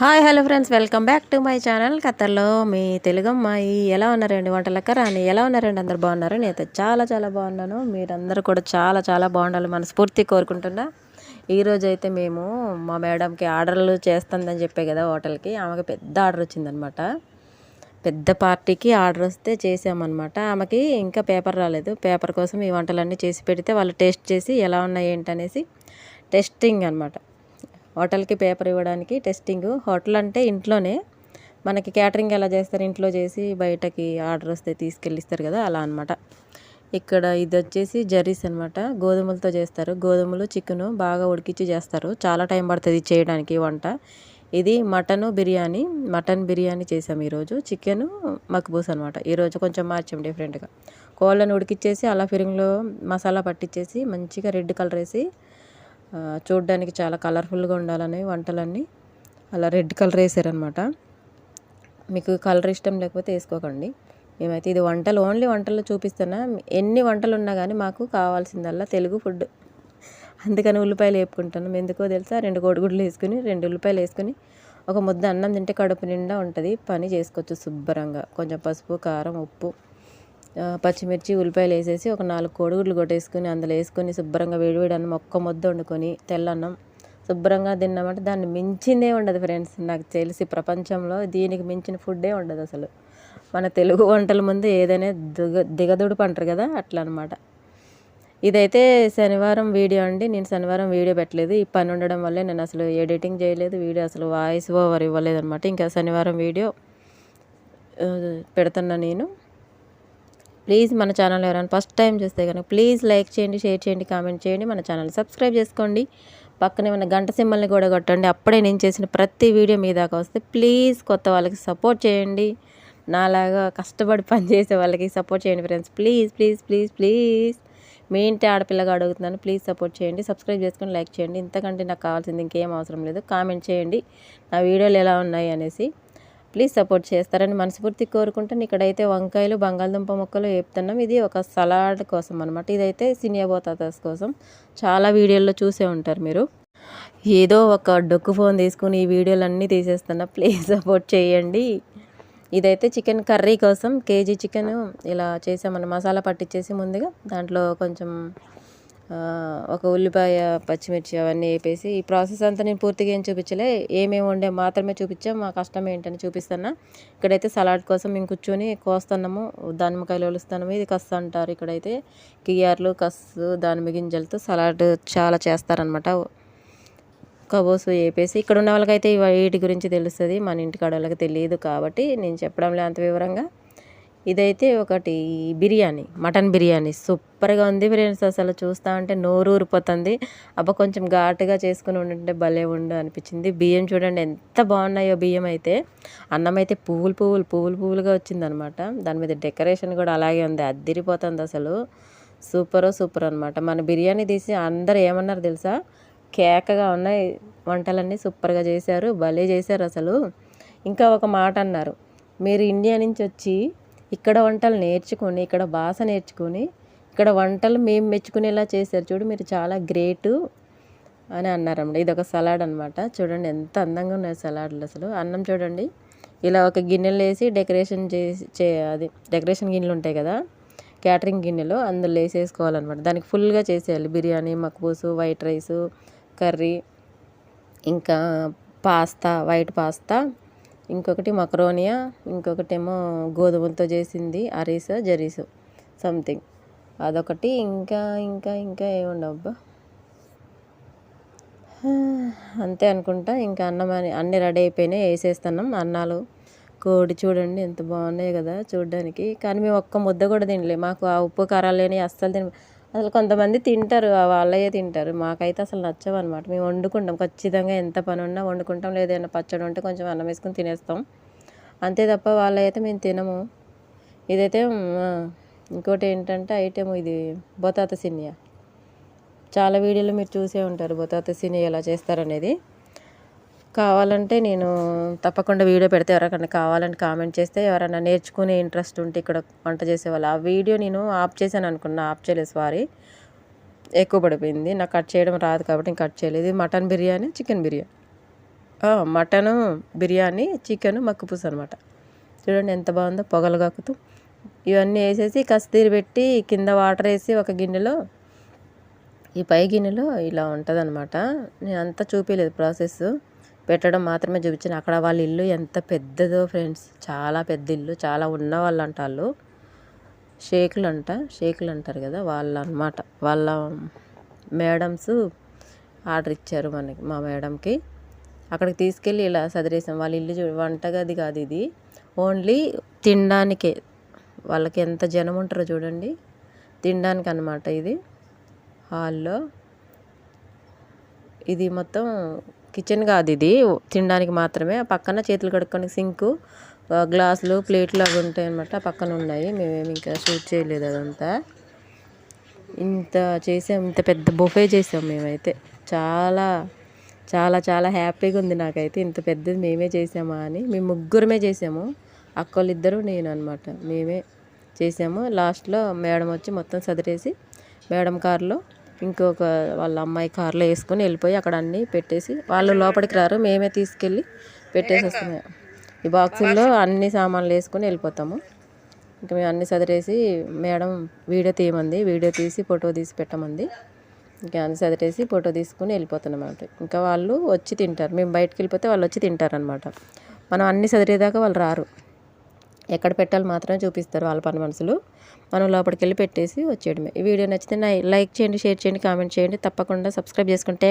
Hi hello friends. Welcome back to my channel. కథల్లో మీ తెలుగమ్మాయి ఎలా ఉన్నారండి? వంటలక్క రాని ఎలా ఉన్నారండి? అందరు బాగున్నారు? నేనైతే చాలా చాలా బాగున్నాను. మీరందరూ కూడా చాలా చాలా బాగుండాలి మనస్ఫూర్తి కోరుకుంటున్నా. ఈరోజు అయితే మేము మా మేడంకి ఆర్డర్లు చేస్తుందని చెప్పే కదా హోటల్కి. ఆమెకి పెద్ద ఆర్డర్ వచ్చిందనమాట. పెద్ద పార్టీకి ఆర్డర్ వస్తే చేసామన్నమాట ఆమెకి ఇంకా పేపర్ రాలేదు. పేపర్ కోసం ఈ వంటలన్నీ చేసి పెడితే వాళ్ళు టేస్ట్ చేసి ఎలా ఉన్నాయి ఏంటనేసి టెస్టింగ్ అనమాట. హోటల్కి పేపర్ ఇవ్వడానికి టెస్టింగ్. హోటల్ అంటే ఇంట్లోనే. మనకి క్యాటరింగ్ ఎలా చేస్తారు? ఇంట్లో చేసి బయటకి ఆర్డర్ వస్తే తీసుకెళ్ళిస్తారు కదా అలా అనమాట ఇక్కడ ఇది వచ్చేసి జర్రీస్ అనమాట గోధుమలతో చేస్తారు. గోధుమలు చికెను బాగా ఉడికించి చేస్తారు. చాలా టైం పడుతుంది చేయడానికి వంట. ఇది మటను బిర్యానీ. మటన్ బిర్యానీ చేసాం ఈరోజు. చికెను మక్బూస్ అనమాట ఈరోజు కొంచెం మార్చాం డిఫరెంట్గా. కోళ్ళను ఉడికిచ్చేసి అలా ఫిరింగ్లో మసాలా పట్టించేసి మంచిగా రెడ్ కలర్ వేసి చూడడానికి చాలా కలర్ఫుల్గా ఉండాలని వంటలన్నీ అలా రెడ్ కలర్ వేసారనమాట మీకు కలర్ ఇష్టం లేకపోతే వేసుకోకండి. మేమైతే ఇది వంటలు ఓన్లీ వంటలు చూపిస్తున్నా. ఎన్ని వంటలు ఉన్నా కానీ మాకు కావాల్సిందల్లా తెలుగు ఫుడ్. అందుకని ఉల్లిపాయలు వేపుకుంటాను ఎందుకో తెలుసా? రెండు కోడిగుడ్లు వేసుకుని రెండు ఉల్లిపాయలు వేసుకుని ఒక ముద్ద అన్నం తింటే కడుపు నిండా ఉంటుంది. పని చేసుకోవచ్చు శుభ్రంగా. కొంచెం పసుపు కారం ఉప్పు పచ్చిమిర్చి ఉల్లిపాయలు వేసేసి ఒక నాలుగు కోడిగుడ్లు కొట్టేసుకొని అందులో వేసుకొని శుభ్రంగా వేడివేడి అన్నం ఒక్క ముద్ద వండుకొని తెల్లన్నం శుభ్రంగా తిన్నామంటే దాన్ని మించిందే ఉండదు ఫ్రెండ్స్. నాకు తెలిసి ప్రపంచంలో దీనికి మించిన ఫుడ్డే ఉండదు అసలు. మన తెలుగు వంటల ముందు ఏదైనా దిగ దిగదుడుపు అంటారు కదా అట్లా అనమాట ఇదైతే శనివారం వీడియో అండి. నేను శనివారం వీడియో పెట్టలేదు. ఈ పని ఉండడం వల్లే నేను అసలు ఎడిటింగ్ చేయలేదు. వీడియో అసలు వాయిస్ ఓవర్ ఇవ్వలేదు అనమాట ఇంకా శనివారం వీడియో పెడుతున్నా నేను. ప్లీజ్ మన ఛానల్ ఎవరైనా ఫస్ట్ టైం చూస్తే కనుక ప్లీజ్ లైక్ చేయండి షేర్ చేయండి కామెంట్ చేయండి. మన ఛానల్ సబ్స్క్రైబ్ చేసుకోండి. పక్కనే ఉన్న గంట సింబల్ని కూడా కొట్టండి. అప్పుడే నేను చేసిన ప్రతి వీడియో మీ దాకా వస్తే ప్లీజ్ కొత్త వాళ్ళకి సపోర్ట్ చేయండి. నాలాగా కష్టపడి పనిచేసే వాళ్ళకి సపోర్ట్ చేయండి friends please please please please. మీ ఇంటి ఆడపిల్లగా అడుగుతున్నాను. ప్లీజ్ సపోర్ట్ చేయండి. సబ్స్క్రైబ్ చేసుకొని లైక్ చేయండి. ఇంతకంటే నాకు కావాల్సింది ఇంకేం అవసరం లేదు. కామెంట్ చేయండి. నా వీడియోలు ఎలా ఉన్నాయి అనేసి. ప్లీజ్ సపోర్ట్ చేస్తారని మనస్ఫూర్తి కోరుకుంటాను ఇక్కడైతే వంకాయలు బంగాళదుంప ముక్కలు వేపుతున్నాం. ఇది ఒక సలాడ్ కోసం అనమాట ఇదైతే సినియాబోతాతాస్ కోసం. చాలా వీడియోల్లో చూసే ఉంటారు మీరు. ఏదో ఒక డొక్కు ఫోన్ తీసుకుని ఈ వీడియోలు అన్నీ తీసేస్తున్నా ప్లీజ్ సపోర్ట్ చేయండి. ఇదైతే చికెన్ కర్రీ కోసం. కేజీ చికెన్ ఇలా చేసామన్న మసాలా పట్టించేసి ముందుగా దాంట్లో కొంచెం ఒక ఉల్లిపాయ పచ్చిమిర్చి అవన్నీ వేపేసి ఈ ప్రాసెస్ అంతా నేను పూర్తిగా ఏం చూపించలే. ఏమేమి వండే మాత్రమే చూపించాం. మా కష్టం ఏంటని చూపిస్తున్నా. ఇక్కడైతే సలాడ్ కోసం మేము కూర్చొని కోస్తున్నాము. దానిమ్మకాయలు ఒలుస్తున్నాము. ఇది కస్సు అంటారు ఇక్కడైతే. కియార్లు కస్సు దానిమ్మ గింజలతో సలాడ్ చాలా చేస్తారనమాట కబోస్ వేపేసి ఇక్కడ ఉన్న వాళ్ళకైతే వీటి గురించి తెలుస్తుంది. మన ఇంటికాడ వాళ్ళకి తెలియదు కాబట్టి నేను చెప్పడంలో అంత వివరంగా. ఇదైతే ఒకటి బిర్యానీ మటన్ బిర్యానీ. సూపర్గా ఉంది ఫ్రెండ్స్. అసలు చూస్తా ఉంటే నోరు ఊరిపోతుంది అబ్బా కొంచెం ఘాటుగా చేసుకుని ఉండుంటే భలే ఉండు అనిపించింది. బియ్యం చూడండి ఎంత బాగున్నాయో బియ్యం అయితే. అన్నం అయితే పువ్వులు పువ్వులు పువ్వులు పువ్వులుగా వచ్చిందనమాట. దాని మీద డెకరేషన్ కూడా అలాగే ఉంది. అద్దిరిపోతుంది అసలు. సూపర్ సూపర్ అనమాట మన బిర్యానీ తీసి అందరు ఏమన్నారు తెలుసా? కేకగా ఉన్నాయి. వంటలన్నీ సూపర్గా చేశారు. భలే చేశారు అసలు. ఇంకా ఒక మాట అన్నారు. మీరు ఇండియా నుంచి వచ్చి ఇక్కడ వంటలు నేర్చుకొని ఇక్కడ భాష నేర్చుకొని ఇక్కడ వంటలు మేము మెచ్చుకునేలా చేశారు. చూడు మీరు చాలా గ్రేటు అని అన్నారన్నమాట ఇది ఒక సలాడ్ అనమాట చూడండి ఎంత అందంగా ఉన్నాయి సలాడ్లు అసలు. అన్నం చూడండి ఇలా ఒక గిన్నెలు వేసి డెకరేషన్ చేసి చే అది డెకరేషన్ గిన్నెలు ఉంటాయి కదా క్యాటరింగ్ గిన్నెలు అందులో వేసేసుకోవాలన్నమాట. దానికి ఫుల్గా చేసేయాలి. బిర్యానీ మక్బూసు వైట్ రైసు కర్రీ ఇంకా పాస్తా వైట్ పాస్తా ఇంకొకటి మక్రోనియా ఇంకొకటేమో గోధుమలతో చేసింది అరీస జరీసో సంథింగ్. అదొకటి ఇంకా ఇంకా ఇంకా ఏముండబ్బా అంతే అనుకుంటా ఇంకా అన్నం అన్ని రెడీ అయిపోయినాయి వేసేస్తున్నాం. అన్నాలు కోడి చూడండి ఎంత బాగున్నాయి కదా చూడడానికి. కానీ మేము ఒక్క ముద్ద కూడా తినలే మాకు ఆ ఉప్పు కారాలు లేని అస్సలు తిన అసలు కొంతమంది తింటారు వాళ్ళయే తింటారు. మాకైతే అసలు నచ్చవు అనమాట మేము వండుకుంటాం. ఖచ్చితంగా ఎంత పని ఉన్నా వండుకుంటాం లేదైనా పచ్చడి ఉంటే కొంచెం అన్నం వేసుకొని తినేస్తాం. అంతే తప్ప వాళ్ళైతే మేము తినము. ఇదైతే ఇంకోటి ఏంటంటే ఐటెం ఇది బొతాత సినియా. చాలా వీడియోలు మీరు చూసే ఉంటారు. బొతాత సినియా ఎలా చేస్తారనేది. కావాలంటే నేను తప్పకుండా వీడియో పెడితే ఎవరికైనా కావాలని కామెంట్ చేస్తే ఎవరైనా నేర్చుకునే ఇంట్రెస్ట్ ఉంటే ఇక్కడ వంట చేసేవాళ్ళు. ఆ వీడియో నేను ఆఫ్ చేశాను అనుకున్నా ఆఫ్ చేయలేదు సారీ ఎక్కువ పడిపోయింది. నాకు కట్ చేయడం రాదు కాబట్టి నేను కట్ చేయలేదు. Mutton biryani chicken biryani. Mutton biryani chicken మక్కుపూస అనమాట చూడండి ఎంత బాగుందో పొగలు కక్కుతూ ఇవన్నీ వేసేసి కస్తీరి పెట్టి కింద వాటర్ వేసి ఒక గిన్నెలో ఈ పై గిన్నెలో ఇలా ఉంటుంది అనమాట నేను అంతా చూపించలేదు ప్రాసెస్ పెట్టడం మాత్రమే చూపించాను. అక్కడ వాళ్ళ ఇల్లు ఎంత పెద్దదో ఫ్రెండ్స్ చాలా పెద్ద ఇల్లు చాలా ఉన్న వాళ్ళు. అంట వాళ్ళు షేకులు అంట షేకులు అంటారు కదా వాళ్ళ అనమాట వాళ్ళ మేడమ్స్ ఆర్డర్ ఇచ్చారు మనకి మా మేడంకి. అక్కడికి తీసుకెళ్ళి ఇలా సదిరేసాం. వాళ్ళ ఇల్లు చూ వంటగది కాదు ఇది. ఓన్లీ తినడానికే. వాళ్ళకి ఎంత జనం ఉంటారో చూడండి. తినడానికి అనమాట ఇది. హాల్లో. ఇది మొత్తం కిచెన్ కాదు ఇది. తినడానికి మాత్రమే. పక్కన చేతులు కడుక్కొని సింకు గ్లాసులు ప్లేట్లు అవి ఉంటాయి అనమాట పక్కన ఉన్నాయి. మేమేమి ఇంకా షూట్ చేయలేదు అదంతా. ఇంత చేసాం. ఇంత పెద్ద బొఫే చేసాం మేమైతే. చాలా చాలా చాలా హ్యాపీగా ఉంది నాకైతే. ఇంత పెద్దది మేమే చేసామా అని. మేము ముగ్గురమే చేసాము. అక్కలిద్దరూ నేను అనమాట మేమే చేసాము. లాస్ట్లో మేడం వచ్చి మొత్తం సదిరేసి మేడం కారులో ఇంకొక వాళ్ళ అమ్మాయి కారులో వేసుకొని వెళ్ళిపోయి అక్కడ అన్నీ పెట్టేసి వాళ్ళు లోపలికి రారు మేమే తీసుకెళ్ళి పెట్టేసి వస్తున్నాం. ఈ బాక్సుల్లో అన్ని సామాన్లు వేసుకొని వెళ్ళిపోతాము. ఇంకా మేము అన్ని సదిరేసి మేడం వీడియో తీయమంది వీడియో తీసి ఫోటో తీసి పెట్టమంది. ఇంకా అన్ని సదిరేసి ఫోటో తీసుకుని వెళ్ళిపోతున్నాం అన్నమాట. ఇంకా వాళ్ళు వచ్చి తింటారు. మేము బయటకు వెళ్ళిపోతే వాళ్ళు వచ్చి తింటారు అనమాట మనం అన్ని సదిరేదాకా వాళ్ళు రారు. ఎక్కడ పెట్టాలి మాత్రమే చూపిస్తారు వాళ్ళ పని మనసులు మనం లోపలికి వెళ్ళి పెట్టేసి వచ్చేయడమే. ఈ వీడియో నచ్చితే లైక్ చేయండి షేర్ చేయండి కామెంట్ చేయండి. తప్పకుండా సబ్స్క్రైబ్ చేసుకుంటే